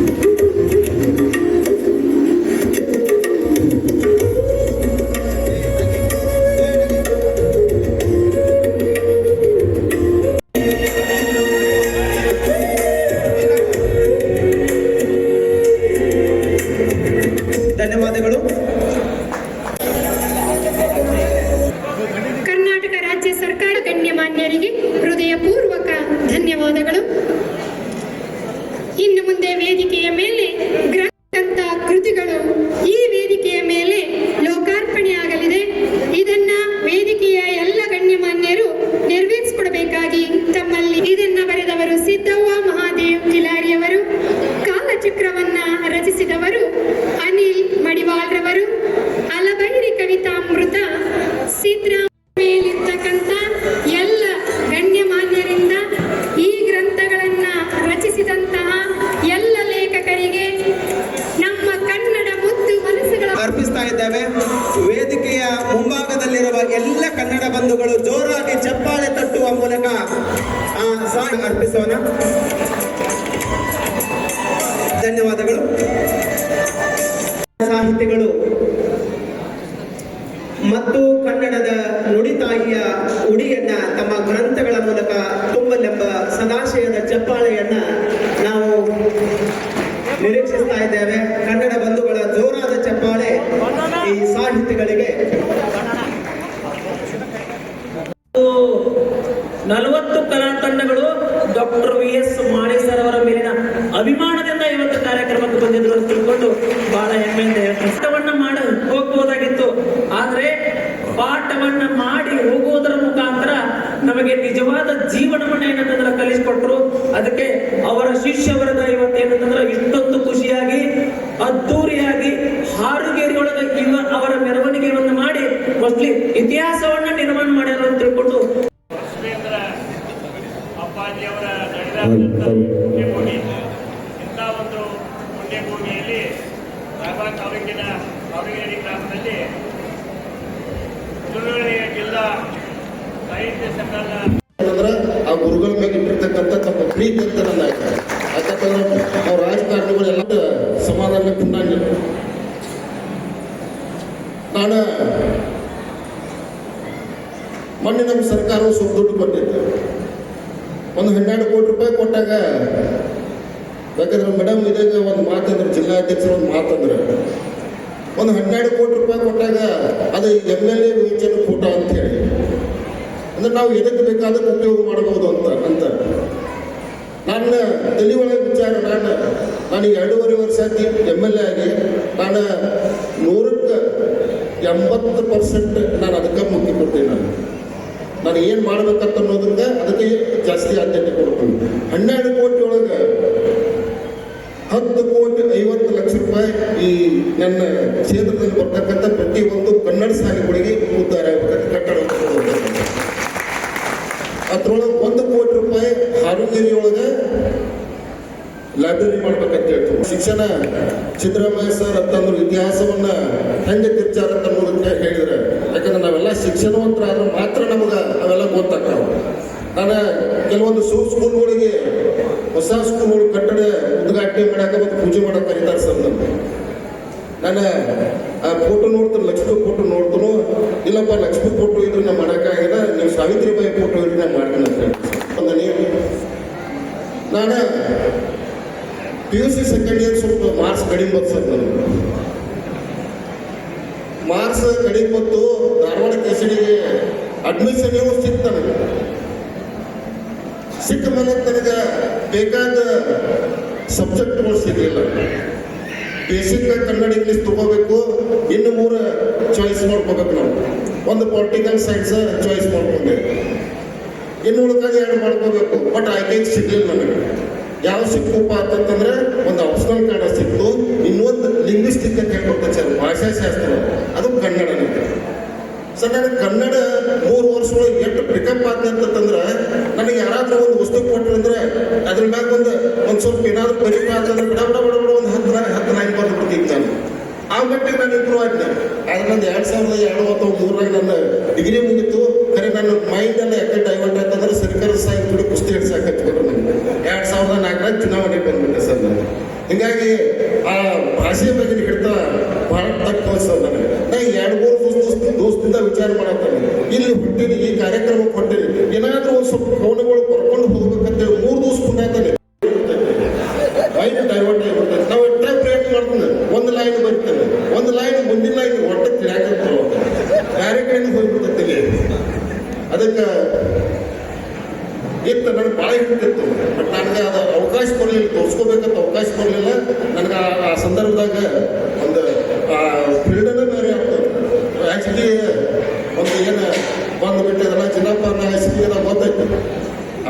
ಧನ್ಯವಾದಗಳು ಮುಂದೆ ವೇದಿಕೆಯ ಮೇಲೆ ಮುಂಭಾಗದಲ್ಲಿರುವ ಎಲ್ಲ ಕನ್ನಡ ಬಂಧುಗಳು ಜೋರಾಗಿ ಚಪ್ಪಾಳೆ ತಟ್ಟುವ ಮೂಲಕ ಆ ಅರ್ಪಿಸೋಣ. ಧನ್ಯವಾದಗಳು. ಸಾಹಿತಿಗಳು ಮತ್ತು ಕನ್ನಡದ ನುಡಿತಾಯಿಯ ಉಡಿಯನ್ನ ತಮ್ಮ ಗ್ರಂಥಗಳ ಮೂಲಕ ತುಂಬಲೆಂಬ ಸದಾಶಯದ ಚಪ್ಪಾಳೆಯನ್ನ ನಾವು ನಿರೀಕ್ಷಿಸ್ತಾ ಇದ್ದೇವೆ. ಕನ್ನಡ ಬಂಧುಗಳ ಜೋರಾದ ಚಪ್ಪಾಳೆ ಈ ಸಾಹಿತಿಗಳಿಗೆ ನಲವತ್ತು ಕಲಾ ತಂಡಗಳು doctor V S Mali sir ಅವರ ಮೇಲಿನ ಅಭಿಮಾನದಿಂದ ಇವತ್ತು ಕಾರ್ಯಕ್ರಮಕ್ಕೆ ಬಂದಿದ್ರು ಅಂತ ತಿಳ್ಕೊಂಡು ಬಹಳ ಹೆಮ್ಮೆಯಿಂದ ಹೇಳ್ತಾರೆ ಮಾಡ, ಹೋಗ್ಬೋದಾಗಿತ್ತು. ಆದ್ರೆ ಪಾಠವನ್ನ ಮಾಡಿ ಹೋಗುವುದರ ಮುಖಾಂತರ ನಮಗೆ ನಿಜವಾದ ಜೀವನವನ್ನ ಏನಂತಂದ್ರೆ ಕಲಿಸ್ಕೊಟ್ರು. ಅದಕ್ಕೆ ಅವರ ಶಿಷ್ಯ ವರ್ಗ ಇವತ್ತೇನಂತಂದ್ರೆ ಇಷ್ಟೊಂದು ಖುಷಿಯಾಗಿ, ಅದ್ದೂರಿಯಾಗಿ ಹಾರುಗೇರಿಯೊಳಗೆ ಇವ ಅವರ ಮೆರವಣಿಗೆಯನ್ನು ಮಾಡಿ ಮೋಸ್ಟ್ಲಿ ಇತಿಹಾಸವನ್ನ ನಿರ್ಮಾಣ ಮಾಡ್ಯಾರ ಅಂತ ತಿಳ್ಕೊಂಡು. ಅಪ್ಪಾಜಿ ಅಪ್ಪಾಜಿಯವರ ನಡೆದಂಥ ಪುಣ್ಯಭೂಮಿ ಇಂಥ ಒಂದು ಪುಣ್ಯಭೂಮಿಯಲ್ಲಿ ರಾಯಬಾಗ ತಾಲೂಕಿನ ಕಾವಗೇರಿ ಗ್ರಾಮದಲ್ಲಿ ತುಳುವಳಿಯ ಜಿಲ್ಲಾ ಸಾಹಿತ್ಯ ಸಂಘದ ಅಂದ್ರೆ ಆ ಗುರುಗಳ ಮೇಲೆ ಇಟ್ಟಿರ್ತಕ್ಕಂಥ ತಮ್ಮ ಪ್ರೀತಿ ಅಂತ ನನ್ನ ಯಾಕಂತಂದ್ರೆ ಅವ್ರ ರಾಜಕಾರಣಿಗಳೆಲ್ಲ ಸಮಾಧಾನ ಕುಂಡಂಗಿಲ್ಲ ನಾನು ಮೊನ್ನೆ ನಮ್ಮ ಸರ್ಕಾರವು ಸ್ವಲ್ಪ ದುಡ್ಡು ಕೊಟ್ಟಿತ್ತು ಒಂದು ಹನ್ನೆರಡು ಕೋಟಿ ರೂಪಾಯಿ ಕೊಟ್ಟಾಗ ಯಾಕಂದ್ರೆ ಮೇಡಮ್ ಇದಾಗ ಒಂದು ಮಾತಂದ್ರೆ ಜಿಲ್ಲಾಧ್ಯಕ್ಷರು ಒಂದು ಮಾತಂದ್ರೆ ಒಂದು ಹನ್ನೆರಡು ಕೋಟಿ ರೂಪಾಯಿ ಕೊಟ್ಟಾಗ ಅದು ಎಂ ಎಲ್ ಎ ವಿಚನ ಫೋಟೋ ಅಂತ ಹೇಳಿ ಅಂದ್ರೆ ನಾವು ಎದಕ್ಕೆ ಬೇಕಾದಕ್ಕೆ ಉಪಯೋಗ ಮಾಡಬಹುದು ಅಂತ ಅಂತ ನನ್ನ ತಲೆ ಒಳಗೆ ವಿಚಾರ ನಾನು ನಾನು ಎರಡೂವರೆ ವರ್ಷ ಆಗಿ ಎಂ ಎಲ್ ಎ ಆಗಿ ನಾನು ನೂರಕ್ಕೆ ಎಂಬತ್ತು ಪರ್ಸೆಂಟ್ ನಾನು ಅದಕ್ಕೆ ಮುಖ್ಯ ಕೊಡ್ತೀನಿ ನಾನು. ನಾನು ಏನು ಮಾಡ್ಬೇಕಂತ ಅನ್ನೋದ್ರಿಂದ ಅದಕ್ಕೆ ಜಾಸ್ತಿ ಆದ್ಯತೆ ಕೊಡ್ತೀನಿ. ಹನ್ನೆರಡು ಕೋಟಿ ಒಳಗೆ ಹತ್ತು ಕೋಟಿ ಐವತ್ತು ಲಕ್ಷ ರೂಪಾಯಿ ಈ ನನ್ನ ಕ್ಷೇತ್ರದಲ್ಲಿ ಬರ್ತಕ್ಕಂಥ ಪ್ರತಿಯೊಂದು ಕನ್ನಡ ಉದ್ಧಾರ ಆಗ್ಬೇಕು ಕಟ್ಟಡ ಅದ್ರೊಳಗೆ ಒಂದು ಕೋಟಿ ರೂಪಾಯಿ ಹಾರುಗೇರಿ ಒಳಗೆ ಲೈಬ್ರರಿ ಮಾಡ್ಬೇಕಂತ ಹೇಳ್ತೀವಿ ಶಿಕ್ಷಣ ಸಿದ್ದರಾಮಯ್ಯ ಸರ್ ಅಂತಂದ್ರು ಇತಿಹಾಸವನ್ನ ಹೆಂಗೆ ತಿರ್ಚಾರ ಅನ್ನೋದಕ್ಕೆ ಹೇಳಿದ್ರೆ, ಯಾಕಂದ್ರೆ ನಾವೆಲ್ಲ ಶಿಕ್ಷಣವಂತರಾದ್ರೆ ಮಾತ್ರ ನಮಗೆ ಅವೆಲ್ಲ ಗೊತ್ತಾಗ್ತಾವ. ನಾನು ಕೆಲವೊಂದು ಸೂ ಸ್ಕೂಲ್ಗಳಿಗೆ ಹೊಸ ಸ್ಕೂಲ್ಗಳು ಕಟ್ಟಡ ಉದ್ಘಾಟನೆ ಮಾಡಾಕ ಮತ್ತು ಪೂಜೆ ಮಾಡಕ್ಕೆ ಕರೀತಾರೆ ಸರ್ ನಮ್ಗೆ. ನಾನು, ಆ ಫೋಟೋ ನೋಡ್ತೀನಿ, ಲಕ್ಷ್ಮಿ ಫೋಟೋ ನೋಡ್ತನು, ಇಲ್ಲಪ್ಪ ಲಕ್ಷ್ಮಿ ಫೋಟೋ ಇದ್ರೆ ನಾನು ಮಾಡೋಕ್ಕಾಗಿಲ್ಲ, ನೀವು ಸಾವಿತ್ರಿಬಾಯಿ ಫೋಟೋ ಇದ್ರೆ ನಾನು ಮಾಡ್ತೀನಿ ಅಂತ ಹೇಳಿ ನಾನು P U C second year ಸ್ವಲ್ಪ ಮಾರ್ಕ್ಸ್ ಕಡಿಮೆ ಬಂತು ಸರ್ ನನಗೆ ಮಾರ್ಕ್ಸ್ ಕಡಿಮೆ ಬಂತು, ಧಾರವಾಡ ಕೆಸಡಿಗೆ ಅಡ್ಮಿಷನ್ ಸಿಕ್ತು ನನಗೆ ಸಿಕ್ಕ ಮೇಲೆ ನನಗೆ ಬೇಕಾದ ಸಬ್ಜೆಕ್ಟ್ಗಳು ಸಿಗಲಿಲ್ಲ. ಬೇಸಿಕ್ ಕನ್ನಡ ಇಂಗ್ಲೀಷ್ ತಗೋಬೇಕು, ಇನ್ನು ಮೂರು ಚಾಯ್ಸ್ ಮಾಡ್ಕೋಬೇಕು ನಾವು. ಒಂದು ಪೊಲಿಟಿಕಲ್ ಸೈನ್ಸ್ ಚಾಯ್ಸ್ ಮಾಡ್ಕೊಂಡೆ. ಇನ್ನು ಉಳ್ಕೊಂಡು ಎರಡು ಮಾಡ್ಕೋಬೇಕು ಬಟ್ ಆಯ್ಕೆ ಸಿಗಲಿಲ್ಲ ನನಗೆ ಯಾವ ಸಿಕ್ಕಪ್ಪ ಅಂತಂತಂದ್ರೆ ಒಂದು ಆಪ್ಷನಲ್ ಕನ್ನಡ ಸಿಕ್ತು, ಇನ್ನೊಂದು ಲಿಂಗ್ವಿಸ್ಟಿಕ್ ಅಂತ ಹೇಳ್ಕೊಡ್ತಾರೆ ಸರ್, ಭಾಷಾಶಾಸ್ತ್ರ. ಅದು ಕನ್ನಡ ಸರ್ ಕನ್ನಡ ಮೂರು ವರ್ಷ ಒಳಗೆ ಎಷ್ಟು ಪಿಕಪ್ ಆಗ್ತಂತಂದ್ರೆ ನನಗೆ ಯಾರಾದ್ರೂ ಒಂದು ವಸ್ತು ಕೊಟ್ಟರು ಅಂದ್ರೆ ಅದ್ರ ಮ್ಯಾಗ ಒಂದು ಒಂದು ಸ್ವಲ್ಪ ಏನಾದ್ರು ಪರಿಪ ಅಂತಂದ್ರೆ ಬಿಡ ಬಿಡ ಬಿಡ ಒಂದು ಹತ್ತು ಹತ್ತು ನಾಯಿ ಬಂದು ಬಿಡ್ತೀನಿ ನಾನು ಆ ಮಟ್ಟಿಗೆ ನಾನು ಇಂಪ್ರೂವ್ ಆಗಿದೆ ಆದ್ರೆ ನಂದು ಎರಡು ಸಾವಿರದ ಎರಡು ಅಥವಾ ಮೂರರಾಗ ನನ್ನ ಡಿಗ್ರಿ ಮುಗಿತು. ಖರೆ, ನನ್ನ ಮೈಂಡ್ ಎಲ್ಲ ಯಾಕೆ ಡೈವರ್ಟ್ ಆಯ್ತಂದ್ರೆ ಸರ್ಕಾರ ಸಾಹಿತ್ಯ ಕುಸ್ತಿ ಹಿಡ್ಸಕ್ಕೆ ಹಚ್ಬಿಟ್ರು ನನಗೆ ಎರಡು ಸಾವಿರದ ನಾಲ್ಕರಾಗ ಚುನಾವಣೆ ಬಂದ್ಬಿಟ್ಟೆ ಸರ್ ನಾನು ಹಿಂಗಾಗಿ ಆ ಭಾಷೆ ಬಗ್ಗೆ ಹಿಡಿತ ಬಹಳ ತಕ್ಕ ಸರ್ ನನಗೆ. ನಾ ಎರಡು ಮೂರು ದೋಸ್ತ ದೋಸ್ತಿಂದ ವಿಚಾರ ಮಾಡತ್ತಾನೆ ಇಲ್ಲಿ ಹುಟ್ಟಿದ ಈ ಕಾರ್ಯಕ್ರಮಕ್ಕೆ ಹೊಂಟೀನಿ ಏನಾದ್ರೂ ಒಂದು ಸ್ವಲ್ಪ ಕವನಗಳು ಬರ್ಕೊಂಡು ಹೋಗ್ಬೇಕಂತೇಳಿ ಮೂರು ದಿವಸ ಕುಂದಾತಾನೆ ಲೈನ್ ಡೈವರ್ಟ್ ಆಗಿಬಿಡ್ತದೆ ನಾವು ಎಷ್ಟೇ ಪ್ರಯತ್ನ ಮಾಡ್ತಾನೆ ಒಂದು ಲೈನ್ ಬರ್ತೇನೆ ಒಂದು ಲೈನ್ ಮುಂದಿನ ಲೈನ್ ಒಟ್ಟ ತಿಳಿಯಾಕಿರ್ತಾವ ಬೇರೆ ಕಡೆಯಿಂದ ಹೋಗ್ಬಿಡ್ತೈತಿ ಅದಕ್ಕೆ ಇತ್ತು ನನಗೆ ಭಾಳ ಹಿಡ್ತಿತ್ತು ಬಟ್ ನನಗೆ ಅದು ಅವಕಾಶ ಕೊಡಲಿಲ್ಲ ತೋರಿಸ್ಕೋಬೇಕಂತ ಅವಕಾಶ ಕೊಡಲಿಲ್ಲ ನನಗೆ ಆ- ಆ ಸಂದರ್ಭದಾಗ ಒಂದು ಫ್ರೀಡಮೇ ಬೇರೆ ಆಗ್ತದೆ ಆ್ಯಕ್ಚುಲಿ ಒಂದು ಏನು ಬಂದು ಬಿಟ್ಟಿದ್ರಲ್ಲ ಜಿಲ್ಲಾ ಎಸ್ಪಿ ಗೊತ್ತಾಯ್ತು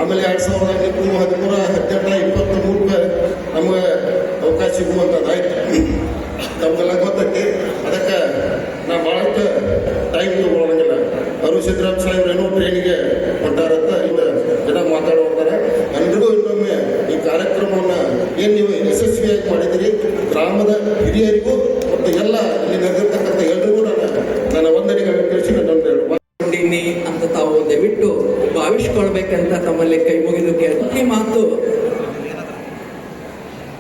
ಆಮೇಲೆ ಎರಡು ಸಾವಿರದ ಹದಿಮೂರು ಹದಿಮೂರ ಹದಿನೆಂಟರ ಇಪ್ಪತ್ತ ಮೂರಕ್ಕೆ ನಮಗೆ ಅವಕಾಶ ಸಿಗುವಂತದ್ದಾಯ್ತು ನಮಗೆಲ್ಲ ಗೊತ್ತೈತಿ. ಅದಕ್ಕೆ ನಾ ಭಾಳಷ್ಟು ಟೈಮ್ ತಗೊಳಂಗಿಲ್ಲ ಅವರು ಸಾಹೇಬ್ ಏನೋ ಟ್ರೈನಿಗೆ ಹೊಂಟಾರಂತ ಇಲ್ಲ ಜನ ಮಾತಾಡೋರ್ತಾರೆ ಎಲ್ರಿಗೂ ಇನ್ನೊಮ್ಮೆ ಈ ಕಾರ್ಯಕ್ರಮವನ್ನು ಏನು ನೀವು ಯಶಸ್ವಿಯಾಗಿ ಮಾಡಿದಿರಿ? ಗ್ರಾಮದ ಹಿರಿಯರಿಗೂ ಮತ್ತು ಎಲ್ಲ ಇಲ್ಲಿ ನಡೆದಿರ್ತಕ್ಕಂಥ ಎಲ್ರಿಗೂ ನಾನು ನನ್ನ ವಂದನೆಗಳನ್ನು ತಿಳಿಸಿ ನನ್ನ ಎರಡು ಮಾತು ಕೊಂಡಿನಿ ಅಂತ ತಾವು ದಯವಿಟ್ಟು ಭಾವಿಸ್ಕೊಳ್ಬೇಕಂತ ತಮ್ಮಲ್ಲಿ ಕೈ ಮುಗಿದು ಕೇಳಿ ಮಾತು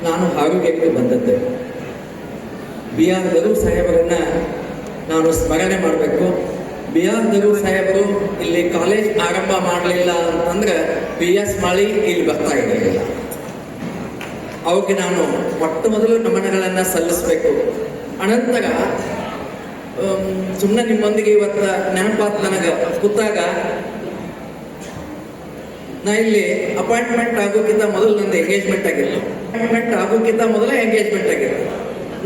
ನಾನು ಆರೋಗ್ಯಕ್ಕೆ ಬಂದದ್ದು. ಬಿ ಆರ್ ದರು ಸಾಹೇಬರನ್ನ ನಾನು ಸ್ಮರಣೆ ಮಾಡಬೇಕು. ಬಿ ಆರ್ ದರು ಸಾಹೇಬರು ಇಲ್ಲಿ ಕಾಲೇಜ್ ಆರಂಭ ಮಾಡಲಿಲ್ಲ ಅಂತಂದ್ರೆ ಬಿ ಎಸ್ ಮಾಳಿ ಇಲ್ಲಿ ಬರ್ತಾ ಇರಲಿಲ್ಲ. ಅವಕ್ಕೆ ನಾನು ಮೊಟ್ಟ ಮೊದಲು ನಮನಗಳನ್ನು ಸಲ್ಲಿಸಬೇಕು. ಅನಂತರ ಸುಮ್ಮನೆ ನಿಮ್ಮೊಂದಿಗೆ ಇವತ್ತ ನೆನಪಾತ್ ನನಗೆ. ಕೂತಾಗ ನಾ ಇಲ್ಲಿ ಅಪಾಯಿಂಟ್ಮೆಂಟ್ ಆಗೋಕ್ಕಿಂತ ಮೊದಲು ನಂದು ಎಂಗೇಜ್ಮೆಂಟ್ ಆಗಿತ್ತು. ಅಪಾಯಿಂಟ್ಮೆಂಟ್ ಆಗೋಕ್ಕಿಂತ ಮೊದಲೇ ಎಂಗೇಜ್ಮೆಂಟ್ ಆಗಿತ್ತು.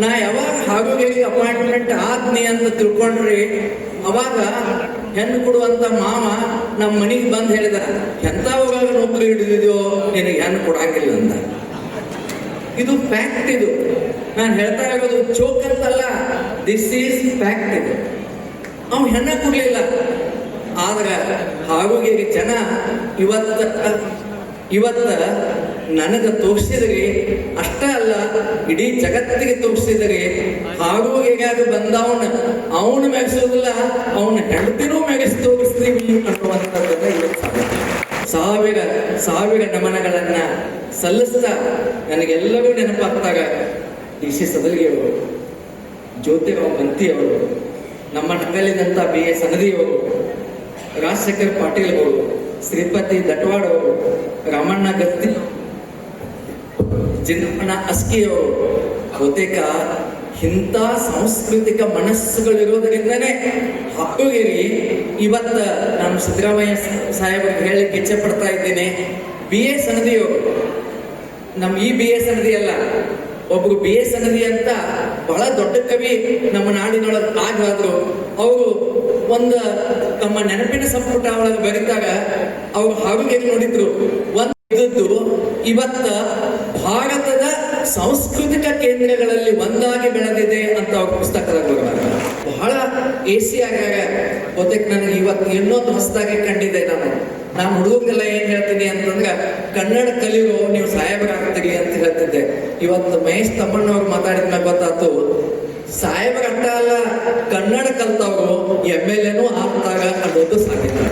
ನಾ ಯಾವಾಗ ಹಾಗೋಗಿ ಅಪಾಯಿಂಟ್ಮೆಂಟ್ ಆದ್ನಿ ಅಂತ ತಿಳ್ಕೊಂಡ್ರಿ, ಅವಾಗ ಹೆಣ್ಣು ಕೊಡುವಂತ ಮಾವ ನಮ್ಮ ಮನೆಗೆ ಬಂದು ಹೇಳಿದ ಊರಾಗ ನೌಕರಿ ಹಿಡಿದಿದ್ಯೋ? ನಿನಗೆ ಹೆಣ್ಣು ಕೊಡಂಗಿಲ್ಲ ಅಂತ ಇದು ಫ್ಯಾಕ್ಟ್ ಇದು. ನಾನು ಹೇಳ್ತಾ ಇರೋದು ಚೋಕ್ ಅಂತಲ್ಲ ದಿಸ್ ಈಸ್ ಫ್ಯಾಕ್ಟ್ ಇದು. ಅವ್ನು ಹೆಣ್ಣ ಕೊಡ್ಲಿಲ್ಲ. ಆದ್ರೆ ಹಾವುಗೆ ಜನ ಇವತ್ತ ಇವತ್ತ ನನಗೆ ತೋರಿಸಿದ್ರಿ ಅಷ್ಟೇ ಅಲ್ಲ, ಇಡೀ ಜಗತ್ತಿಗೆ ತೋರಿಸಿದ್ರಿ ಹಾವುಗೆಗಾಗ ಬಂದವನ, ಅವನು ಮೆಗಿಸೋದಿಲ್ಲ, ಅವನ ಹೆಂಡತಿನೂ ಮೆಗಿಸಿ ತೋರಿಸ್ತೀವಿ ಅನ್ನುವಂಥದ್ದನ್ನ ಇವತ್ತು. ಸಾವಿರ ಸಾವಿರ ನಮನಗಳನ್ನ ಸಲ್ಲಿಸ್ತಾ ನನಗೆಲ್ಲವೂ ನೆನಪಾಗ್ತಾಗ ಡಿ ಸಿ ಸದಲ್ಗಿಯವರು ಜ್ಯೋತಿರಾವ್ ಅವರು ನಮ್ಮ ನಗಲಿದಂಥ ಬಿ ಎಸ್ ಸನದಿಯವರು ರಾಜಶೇಖರ್ ಪಾಟೀಲ್ ಅವರು, ಶ್ರೀಪತಿ ದಟ್ವಾಡ್ ಅವರು, ರಾಮಣ್ಣ ಗತ್ತಿ ಜಿನ್ನಣ್ಣ ಅಸ್ಕಿಯವರು ಬಹುತೇಕ ಇಂಥ ಸಾಂಸ್ಕೃತಿಕ ಮನಸ್ಸುಗಳಿರೋದರಿಂದನೇ ಹಬ್ಬಗಿರಿ. ಇವತ್ತ ನಾನು ಸಿದ್ದರಾಮಯ್ಯ ಸಾಹೇಬ್ ಹೇಳಲಿಕ್ಕೆ ಇಚ್ಛೆ ಪಡ್ತಾ ಇದ್ದೇನೆ. ಬಿ ಎ ಸನದಿಯವರು ನಮ್ಮ ಈ ಬಿ ಎಸ್ ಸನದಿ ಅಲ್ಲ, ಒಬ್ರು ಬಿ ಎಸ್ ಸನದಿ ಅಂತ ಬಹಳ ದೊಡ್ಡ ಕವಿ ನಮ್ಮ ನಾಡಿನೊಳಗೆ ಆಗಾದ್ರು ಅವರು ಒಂದು ತಮ್ಮ ನೆನಪಿನ ಸಂಪುಟ ಒಳಗೆ ಬರೀತಾಗ ಅವ್ರು ಹಾವಿಗೆ ನೋಡಿದ್ರು. ಒಂದು ಇವತ್ತ ಭಾರತದ ಸಾಂಸ್ಕೃತಿಕ ಕೇಂದ್ರಗಳಲ್ಲಿ ಒಂದಾಗಿ ಬೆಳೆದಿದೆ ಅಂತ ಅವ್ರ ಪುಸ್ತಕದಾಗ ಬಹಳ ಏಸಿ ಆಗ್ಯಾಗ. ಬಹುತೇಕ ನನಗೆ ಇವತ್ತು ಇನ್ನೊಂದು ಹೊಸದಾಗಿ ಕಂಡಿದೆ ನಾನು. ನಾನು ಹುಡುಗರಿಗೆಲ್ಲ ಏನ್ ಹೇಳ್ತೀನಿ ಅಂತಂದ್ರೆ, ಕನ್ನಡ ಕಲಿಯೋ ನೀವು ಸಾಹೇಬರಾಗ್ತೀರಿ ಅಂತ ಹೇಳ್ತಿದ್ದೆ. ಇವತ್ತು ಮಹೇಶ್ ತಮ್ಮಣ್ಣವ್ರು ಮಾತಾಡಿದ್ಮೇಲೆ ಗೊತ್ತಾತು ಸಾಹೇಬರ ಅಂತ ಅಲ್ಲ, ಕನ್ನಡ ಕಲ್ತವರು ಎಂ ಎಲ್ ಎನೂ ಆಗ್ತಾಗ ಅನ್ನೋದು ಸಾಧ್ಯತೆ.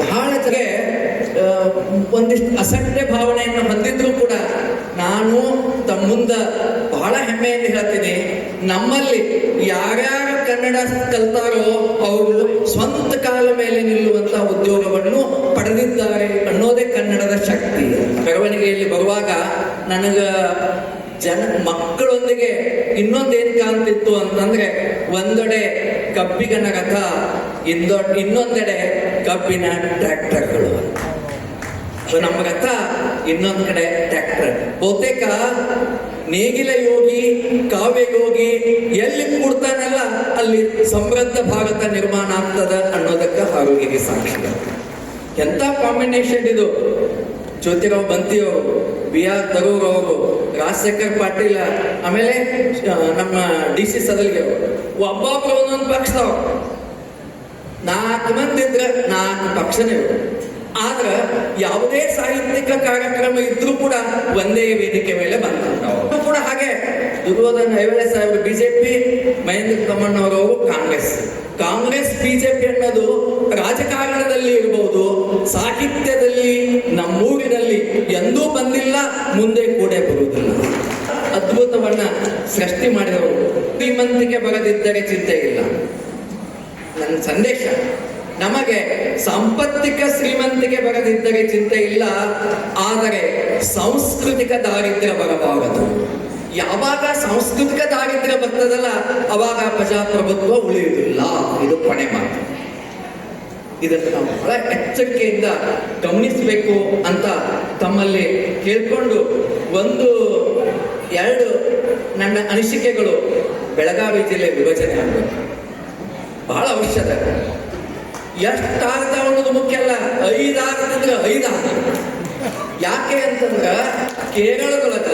ಬಹಳ ಜನ ಒಂದಿಷ್ಟು ಅಸಡ್ಡೆ ಭಾವನೆಯನ್ನು ಹೊಂದಿದ್ರು ಕೂಡ ನಾನು ತಮ್ಮುಂದ ಬಹಳ ಹೆಮ್ಮೆಯಿಂದ ಹೇಳ್ತೀನಿ. ನಮ್ಮಲ್ಲಿ ಯಾರ್ಯಾರು ಕನ್ನಡ ಕಲ್ತಾರೋ ಅವರು ಸ್ವಂತ ಕಾಲ ಮೇಲೆ ನಿಲ್ಲುವಂತಹ ಉದ್ಯೋಗವನ್ನು ಪಡೆದಿದ್ದಾರೆ ಅನ್ನೋದೇ ಕನ್ನಡದ ಶಕ್ತಿ. ಮೆರವಣಿಗೆಯಲ್ಲಿ ಬರುವಾಗ ನನಗ ಜನ ಮಕ್ಕಳೊಂದಿಗೆ ಇನ್ನೊಂದೇನ್ ಕಾಣ್ತಿತ್ತು ಅಂತಂದ್ರೆ ಒಂದೆಡೆ ಕಬ್ಬಿಗನ ರಥ ಇಂದೊ ಇನ್ನೊಂದೆಡೆ ಕಬ್ಬಿನ ಟ್ರ್ಯಾಕ್ಟರ್ಗಳು. ನಮ್ಮ ರಥ ಇನ್ನೊಂದ್ ಕಡೆ ಟ್ರ್ಯಾಕ್ಟರ್. ಬಹುತೇಕ ನೇಗಿಲ ಯೋಗಿ, ಕಾವ್ಯ ಯೋಗಿ ಎಲ್ಲಿ ಕೂಡ್ತಾನಲ್ಲ ಅಲ್ಲಿ ಸಮೃದ್ಧ ಭಾರತ ನಿರ್ಮಾಣ ಆಗ್ತದ ಅನ್ನೋದಕ್ಕೆ ಆರೋಗ್ಯಕ್ಕೆ ಸಾಕ್ಷಿ ಎಂತ ಕಾಂಬಿನೇಷನ್ ಇದು? ಜ್ಯೋತಿರಾವ್ ಬಂತಿಯವರು, ಬಿ ಆರ್ ತರೂರ್ ಅವರು ರಾಜಶೇಖರ್ ಪಾಟೀಲ್, ಆಮೇಲೆ ನಮ್ಮ ಡಿ ಸಿ ಸದಲ್ಗೆ ಒಬ್ಬೊಬ್ಬ ಒಂದೊಂದು ಪಕ್ಷದವ ನಾಲ್ಕು ಮಂದಿ ಇದ್ರೆ ನಾಲ್ಕು ಪಕ್ಷನೇ. ಆದ್ರ ಯಾವುದೇ ಸಾಹಿತ್ಯಿಕ ಕಾರ್ಯಕ್ರಮ ಇದ್ರೂ ಕೂಡ ಒಂದೇ ವೇದಿಕೆ ಮೇಲೆ ಬಂದ್ರು ಕೂಡ ಹಾಗೆ ದುರ್ಯೋಧನ ಐವಳೆ ಸಾಹೇಬ್ ಬಿಜೆಪಿ, ಮಹೇಂದ್ರ ತಮ್ಮಣ್ಣವರವರು ಕಾಂಗ್ರೆಸ್. ಕಾಂಗ್ರೆಸ್, ಬಿಜೆಪಿ ಅನ್ನೋದು ರಾಜಕಾರಣದಲ್ಲಿ ಇರಬಹುದು ಸಾಹಿತ್ಯದಲ್ಲಿ, ನಮ್ಮೂರಿನಲ್ಲಿ ಎಂದೂ ಬಂದಿಲ್ಲ, ಮುಂದೆ ಕೂಡ ಬರುವುದಿಲ್ಲ. ಅದ್ಭುತವನ್ನ ಸೃಷ್ಟಿ ಮಾಡಿದವರು ಶ್ರೀಮಂತಿಕೆ ಬರದಿದ್ದರೆ ಚಿಂತೆ ಇಲ್ಲ. ನನ್ನ ಸಂದೇಶ, ನಮಗೆ ಸಾಂಪತ್ತಿಕ ಶ್ರೀಮಂತಿಕೆ ಬರದಿದ್ದರೆ ಚಿಂತೆ ಇಲ್ಲ, ಆದರೆ ಸಾಂಸ್ಕೃತಿಕ ದಾರಿದ್ರ್ಯ ಬರಬಾರದು. ಯಾವಾಗ ಸಾಂಸ್ಕೃತಿಕ ದಾರಿದ್ರ್ಯ ಬರ್ತದಲ್ಲ, ಅವಾಗ ಪ್ರಜಾಪ್ರಭುತ್ವ ಉಳಿಯುವುದಿಲ್ಲ. ಇದು ಕೊನೆ ಮಾತು. ಇದನ್ನು ನಾವು ಬಹಳ ಎಚ್ಚರಿಕೆಯಿಂದ ಗಮನಿಸಬೇಕು ಅಂತ ತಮ್ಮಲ್ಲಿ ಕೇಳಿಕೊಂಡು ಒಂದು, ಎರಡು ನನ್ನ ಅನಿಸಿಕೆಗಳು ಬೆಳಗಾವಿ ಜಿಲ್ಲೆ ವಿಭಜನೆ ಆಗಬೇಕು ಬಹಳ ಅವಶ್ಯಕ. ಎಷ್ಟಾಗ್ತಾವ ಅನ್ನೋದು ಮುಖ್ಯ ಅಲ್ಲ ಐದಾಗತ್ತಿದ್ರೆ ಐದಾಗ ಯಾಕೆ ಅಂತಂದ್ರ ಕೇರಳದೊಳಗ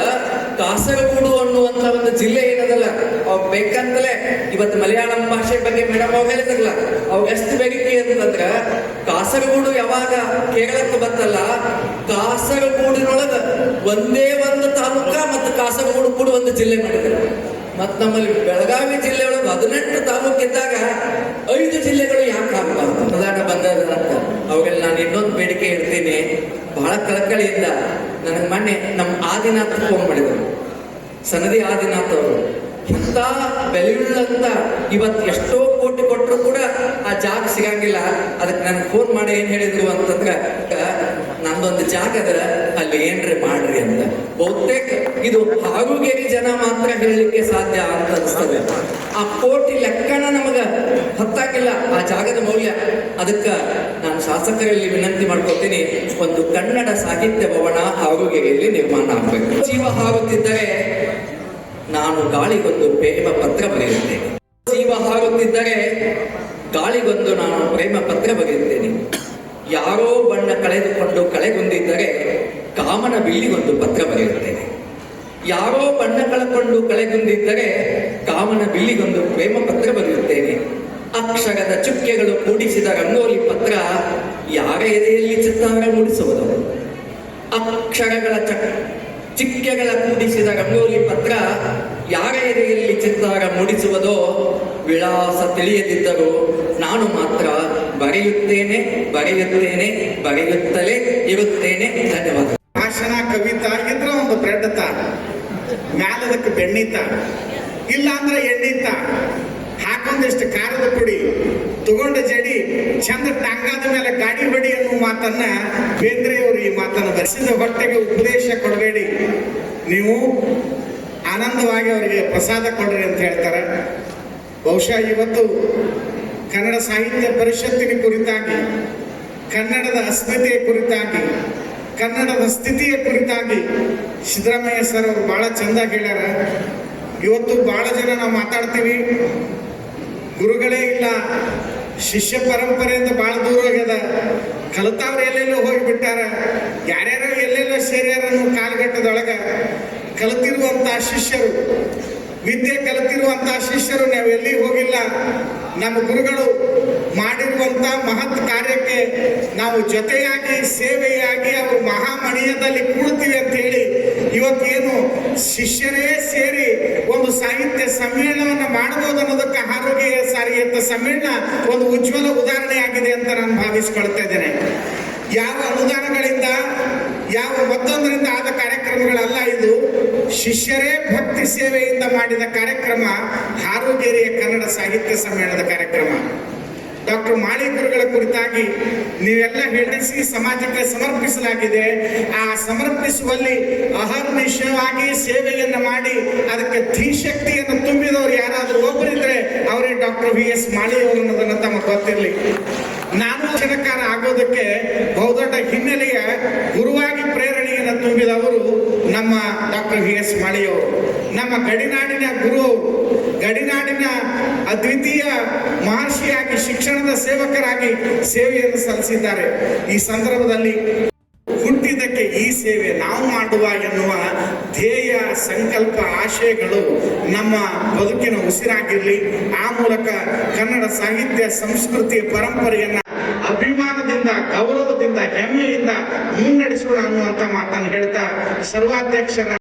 ಕಾಸರಗೋಡು ಅನ್ನುವಂತ ಒಂದು ಜಿಲ್ಲೆ ಏನದಲ್ಲ? ಅವ್ ಬೇಕಂತಲೇ ಇವತ್ತು ಮಲಯಾಳಂ ಭಾಷೆ ಬಗ್ಗೆ ಮೇಡಮ್ ಅವ್ರು ಹೇಳಿದ್ರಲ್ಲ. ಅವ್ ಎಷ್ಟು ಬೇಡಿಕೆ ಅಂತಂದ್ರ ಕಾಸರಗೋಡು ಯಾವಾಗ ಕೇರಳಕ್ಕೆ ಬಂತಲ್ಲ, ಕಾಸರಗೋಡಿನೊಳಗ ಒಂದೇ ಒಂದು ತಾಲೂಕ ಮತ್ತು ಕಾಸರಗೋಡು ಕೂಡ ಒಂದು ಜಿಲ್ಲೆ ಮಾಡಿದ್ರು. ಮತ್ ನಮ್ಮಲ್ಲಿ ಬೆಳಗಾವಿ ಜಿಲ್ಲೆಯೊಳಗ ಹದಿನೆಂಟು ತಾಲೂಕು ಬಹಳ ಕಳಕಳಿಯಿಂದ ನನಗೆ ಮೊನ್ನೆ ನಮ್ಮ ಆದಿನಾಥ್ ಫೋನ್ ಮಾಡಿದರು. ಸನದಿ ಆದಿನಾಥ್ ಅವರು ಎಂತ ಬೆಲೆಯುಳ್ಳಂತ ಇವತ್ತು ಎಷ್ಟೋ ಕೋಟಿ ಕೊಟ್ಟರು ಕೂಡ ಆ ಜಾಗ ಸಿಗಂಗಿಲ್ಲ. ಅದಕ್ಕೆ ನನಗೆ ಫೋನ್ ಮಾಡಿ ಏನ್ ಹೇಳಿದ್ರು ಅಂತಂದ್ರೆ ನಂದೊಂದು ಜಾಗ ಅದ, ಅಲ್ಲಿ ಏನ್ರಿ ಮಾಡ್ರಿ ಅಂತ. ಬಹುತೇಕ ಇದು ಹಾರುಗೇರಿ ಜನ ಮಾತ್ರ ಹೇಳಲಿಕ್ಕೆ ಸಾಧ್ಯ ಅಂತ ಅನಿಸ್ತದೆ. ಆ ಕೋಟಿ ಲೆಕ್ಕನ ನಮಗ ಹತ್ತಾಗಿಲ್ಲ ಆ ಜಾಗದ ಮೌಲ್ಯ. ಅದಕ್ಕ ನಾನು ಶಾಸಕರಲ್ಲಿ ವಿನಂತಿ ಮಾಡ್ಕೊತೀನಿ ಒಂದು ಕನ್ನಡ ಸಾಹಿತ್ಯ ಭವನ ಆರೋಗ್ಯದಲ್ಲಿ ನಿರ್ಮಾಣ ಆಗಬೇಕು. ಜೀವ ಹಾರುತ್ತಿದ್ದರೆ ನಾನು ಗಾಳಿಗೊಂದು ಪ್ರೇಮ ಪತ್ರ ಬರೆಯುತ್ತೇನೆ. ಜೀವ ಹಾರುತ್ತಿದ್ದರೆ ಗಾಳಿಗೊಂದು ನಾನು ಪ್ರೇಮ ಪತ್ರ ಬರೆಯುತ್ತೇನೆ. ಯಾರೋ ಬಣ್ಣ ಕಳೆದುಕೊಂಡು ಕಳೆಗುಂದಿದ್ದರೆ ಕಾಮನ ಬಿಲ್ಲಿಗೊಂದು ಪತ್ರ ಬರೆಯುತ್ತೇನೆ. ಯಾರೋ ಬಣ್ಣ ಕಳೆಕೊಂಡು ಕಳೆಗುಂದಿದ್ದರೆ ಕಾಮನ ಬಿಲ್ಲಿಗೊಂದು ಪ್ರೇಮ ಪತ್ರ ಬರೆಯುತ್ತೇನೆ. ಅಕ್ಷರದ ಚುಕ್ಕೆಗಳು ಕೂಡಿಸಿದ ರಂಗೋಲಿ ಪತ್ರ ಯಾರ ಎದೆಯಲ್ಲಿ ಚಿತ್ತಾರ ಮೂಡಿಸುವುದು? ಅಕ್ಷರಗಳ ಚಕ್ ಚಿಕ್ಕೆಗಳ ಕೂಡಿಸಿದ ರಂಗೋಲಿ ಪತ್ರ ಯಾರ ಎದೆಯಲ್ಲಿ ಚಿತ್ತಾರ ಮೂಡಿಸುವುದೋ ವಿಳಾಸ ತಿಳಿಯದಿದ್ದರೂ ನಾನು ಮಾತ್ರ ಬರೆಯುತ್ತೇನೆ ಬರೆಯುತ್ತೇನೆ, ಬರೆಯುತ್ತಲೇ ಇರುತ್ತೇನೆ. ಧನ್ಯವಾದ. ಭಾಷಣ ಕವಿತಾ ಇದ್ರ ಒಂದು ಬ್ರೆಡ್ ತ ಮ್ಯಾಲದಕ್ಕೆ ಬೆಣ್ಣಿತ ಇಲ್ಲ ಅಂದ್ರೆ ಎಣ್ಣಿತ ಹಾಕೊಂದಿಷ್ಟು ಖಾರದ ಪುಡಿ ತಗೊಂಡ ಜಡಿ ಚಂದ ಟಾಂಗಾದ ಮೇಲೆ ಗಾಡಿ ಬಡಿ ಅನ್ನುವ ಮಾತನ್ನ ಬೇಂದ್ರೆಯವರು ಈ ಮಾತನ್ನ ಬರೆಸಿದ ಹೊಟ್ಟೆಗೆ ಉಪದೇಶ ಕೊಡಬೇಡಿ. ನೀವು ಆನಂದವಾಗಿ ಅವರಿಗೆ ಪ್ರಸಾದ ಕೊಡ್ರಿ ಅಂತ ಹೇಳ್ತಾರೆ. ಬಹುಶಃ ಇವತ್ತು ಕನ್ನಡ ಸಾಹಿತ್ಯ ಪರಿಷತ್ತಿನ ಕುರಿತಾಗಿ, ಕನ್ನಡದ ಅಸ್ಮಿತೆಯ ಕುರಿತಾಗಿ, ಕನ್ನಡದ ಸ್ಥಿತಿಯ ಕುರಿತಾಗಿ ಸಿದ್ದರಾಮಯ್ಯ ಸರ್ ಅವರು ಬಹಳ ಚಂದಾಗಿ ಹೇಳ್ಯಾರ. ಇವತ್ತು ಬಹಳ ಜನ ನಾವು ಮಾತಾಡ್ತೀವಿ. ಗುರುಗಳೇ ಇಲ್ಲ. ಶಿಷ್ಯ ಪರಂಪರೆಯಿಂದ ಬಹಳ ದೂರ ಹೋಗ್ಯದ ಕಲಿತವ್ರು ಎಲ್ಲೆಲ್ಲೋ ಹೋಗಿಬಿಟ್ಟಾರ ಯಾರ್ಯಾರೋ ಎಲ್ಲೆಲ್ಲೋ ಸೇರ್ಯಾರ ಕಾಲಘಟ್ಟದೊಳಗೆ ಕಲಿತಿರುವಂತ ಶಿಷ್ಯರು, ವಿದ್ಯೆ ಕಲಿತಿರುವಂಥ ಶಿಷ್ಯರು ನಾವು ಎಲ್ಲಿ ಹೋಗಿಲ್ಲ. ನಮ್ಮ ಗುರುಗಳು ಮಾಡಿರುವಂಥ ಮಹತ್ ಕಾರ್ಯಕ್ಕೆ ನಾವು ಜೊತೆಯಾಗಿ, ಸೇವೆಯಾಗಿ ಅವರು ಮಹಾಮಣಿಯದಲ್ಲಿ ಕೂಡ್ತೀವಿ ಅಂತ ಹೇಳಿ ಇವತ್ತೇನು ಶಿಷ್ಯರೇ ಸೇರಿ ಒಂದು ಸಾಹಿತ್ಯ ಸಮ್ಮೇಳನವನ್ನು ಮಾಡಬಹುದು ಅನ್ನೋದಕ್ಕೆ ಆರೋಗ್ಯ ಸಾರಿಗೆ ಸಮ್ಮೇಳನ ಒಂದು ಉಜ್ವಲ ಉದಾಹರಣೆ ಆಗಿದೆ ಅಂತ ನಾನು ಭಾವಿಸ್ಕೊಳ್ತಾ ಇದ್ದೇನೆ. ಯಾವ ಅನುದಾನಗಳಿಂದ, ಯಾವ ಮತ್ತೊಂದರಿಂದ ಆದ ಕಾರ್ಯಕ್ರಮಗಳಲ್ಲ ಇದು, ಶಿಷ್ಯರೇ ಭಕ್ತಿ ಸೇವೆಯಿಂದ ಮಾಡಿದ ಕಾರ್ಯಕ್ರಮ ಹಾರುಗೇರಿಯ ಕನ್ನಡ ಸಾಹಿತ್ಯ ಸಮ್ಮೇಳನದ ಕಾರ್ಯಕ್ರಮ. ಡಾಕ್ಟರ್ ಮಾಳಿ ಗುರುಗಳ ಕುರಿತಾಗಿ ನೀವೆಲ್ಲ ಹೇಳಿಸಿ ಸಮಾಜಕ್ಕೆ ಸಮರ್ಪಿಸಲಾಗಿದೆ. ಆ ಸಮರ್ಪಿಸುವಲ್ಲಿ ಅಹರ್ನಿಶವಾಗಿ ಸೇವೆಯನ್ನು ಮಾಡಿ ಅದಕ್ಕೆ ಧೀಶಕ್ತಿಯನ್ನು ತುಂಬಿದವರು ಯಾರಾದರೂ ಒಬ್ಬರಿದ್ರೆ ಅವರೇ ಡಾಕ್ಟರ್ ವಿ ಎಸ್ ಮಾಳಿಯವರು ಅನ್ನೋದನ್ನು ತಮಗೆ ಗೊತ್ತಿರಲಿ. ನಾನು ಶಿಕ್ಷಣಕಾರ ಆಗೋದಕ್ಕೆ ಬಹುದೊಡ್ಡ ಹಿನ್ನೆಲೆಯ ಗುರುವಾಗಿ ಪ್ರೇರಣೆಯನ್ನು ತುಂಬಿದವರು ನಮ್ಮ ಡಾಕ್ಟರ್ ವಿ ಎಸ್ ಮಾಳಿಯವರು ನಮ್ಮ ಗಡಿನಾಡಿನ ಗುರು ಅವರು ಗಡಿನಾಡಿನ ಅದ್ವಿತೀಯ ಮಹರ್ಷಿಯಾಗಿ, ಶಿಕ್ಷಣದ ಸೇವಕರಾಗಿ ಸೇವೆಯನ್ನು ಸಲ್ಲಿಸಿದ್ದಾರೆ. ಈ ಸಂದರ್ಭದಲ್ಲಿ ಹುಟ್ಟಿದ್ದಕ್ಕೆ ಈ ಸೇವೆ ನಾವು ಮಾಡುವ ಎನ್ನುವ ಧ್ಯೇಯ, ಸಂಕಲ್ಪ, ಆಶಯಗಳು ನಮ್ಮ ಬದುಕಿನ ಉಸಿರಾಗಿರಲಿ. ಆ ಮೂಲಕ ಕನ್ನಡ ಸಾಹಿತ್ಯ ಸಂಸ್ಕೃತಿಯ ಪರಂಪರೆಯನ್ನ ಅಭಿಮಾನದಿಂದ, ಗೌರವದಿಂದ, ಹೆಮ್ಮೆಯಿಂದ ಮುನ್ನಡೆಸೋಣ ಅನ್ನುವಂತ ಮಾತನ್ನು ಹೇಳ್ತಾ ಸರ್ವಾಧ್ಯಕ್ಷರ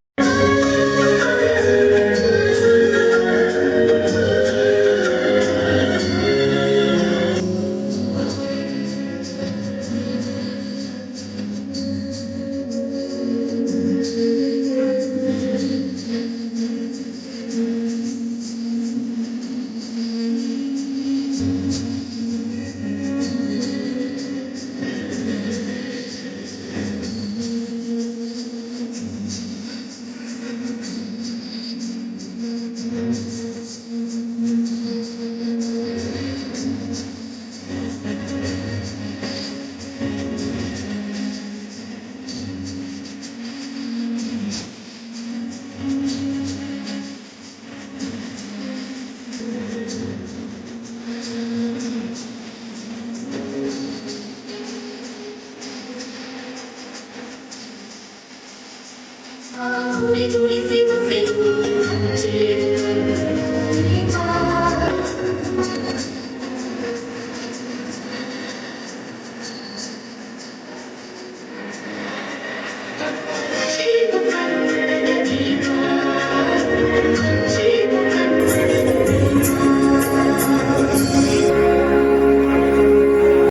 2023 will be.